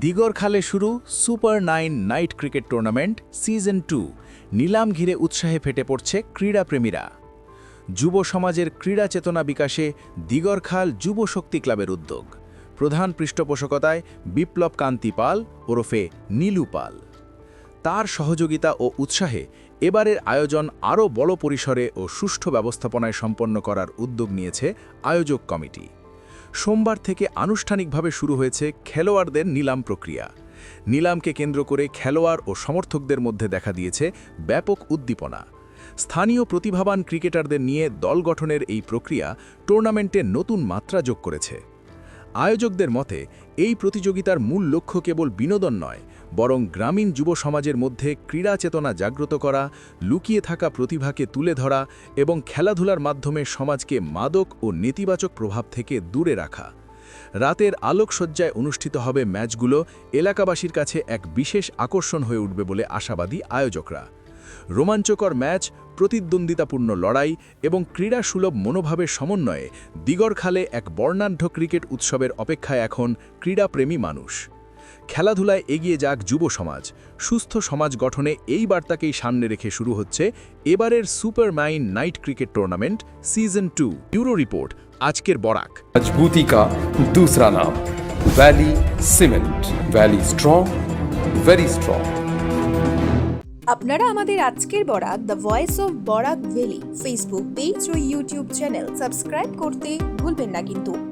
দিগরখালে শুরু super nine night cricket tournament season two. নিলাম ঘিরে উৎসাহে ফেটে পড়ছে ক্রীড়াপ্রেমীরা। যুব সমাজের ক্রীড়া চেতনা বিকাশে দিগরখাল যুব শক্তি ক্লাবের উদ্যোগ। প্রধান পৃষ্ঠপোষকতায় বিপ্লব কান্তি পাল, ওরফে নীলু পাল। তার সহযোগিতা ও উৎসাহে এবারের আয়োজন আরও বড় পরিসরে ও সুষ্ঠু ব্যবস্থাপনায় সম্পন্ন করার উদ্যোগ নিয়েছে আয়োজক কমিটি। সোমবার থেকে আনুষ্ঠানিকভাবে শুরু হয়েছে খেলোয়াড়দের নিলাম প্রক্রিয়া। নিলামকে কেন্দ্র করে খেলোয়াড় ও সমর্থকদের মধ্যে দেখা দিয়েছে ব্যাপক উদ্দীপনা। স্থানীয় প্রতিভাবান ক্রিকেটারদের নিয়ে দল গঠনের এই প্রক্রিয়া টুর্নামেন্টে নতুন মাত্রা যোগ করেছে। আয়োজকদের মতে, এই প্রতিযোগিতার মূল লক্ষ্য কেবল বিনোদন নয় বরং গ্রামীণ যুব সমাজের মধ্যে ক্রীড়া চেতনা জাগ্রত করা, লুকিয়ে থাকা প্রতিভাকে তুলে ধরা এবং খেলাধুলার মাধ্যমে সমাজকে মাদক ও নেতিবাচক প্রভাব থেকে দূরে রাখা। রাতের আলোকসজ্জায় অনুষ্ঠিত হবে ম্যাচগুলো এলাকাবাসীর কাছে এক বিশেষ আকর্ষণ হয়ে উঠবে বলে আশাবাদী আয়োজকরা। রোমাঞ্চকর ম্যাচ, প্রতিদ্বন্দ্বিতাপূর্ণ লড়াই এবং ক্রীড়া সুলভ মনোভাবের সমন্বয়ে দিগরখালে এক বর্ণাঢ্য ক্রিকেট উৎসবের অপেক্ষায় এখন ক্রীড়াপ্রেমী মানুষ। খেলাধুলায় এগিয়ে যাক যুব সমাজ। সুস্থ সমাজ গঠনে এই বার্তাকেই সামনে রেখে শুরু হচ্ছে এবারের super nine night cricket tournament season two. Bureau report আজকের বরাক। মজবুতিকা দুসরা নাম। Valley cement. Valley strong very strong. আপনারা আমাদের আজকের Barak the voice of Barak valley Facebook page O YouTube channel subscribe করতে ভুলবেন না কিন্তু।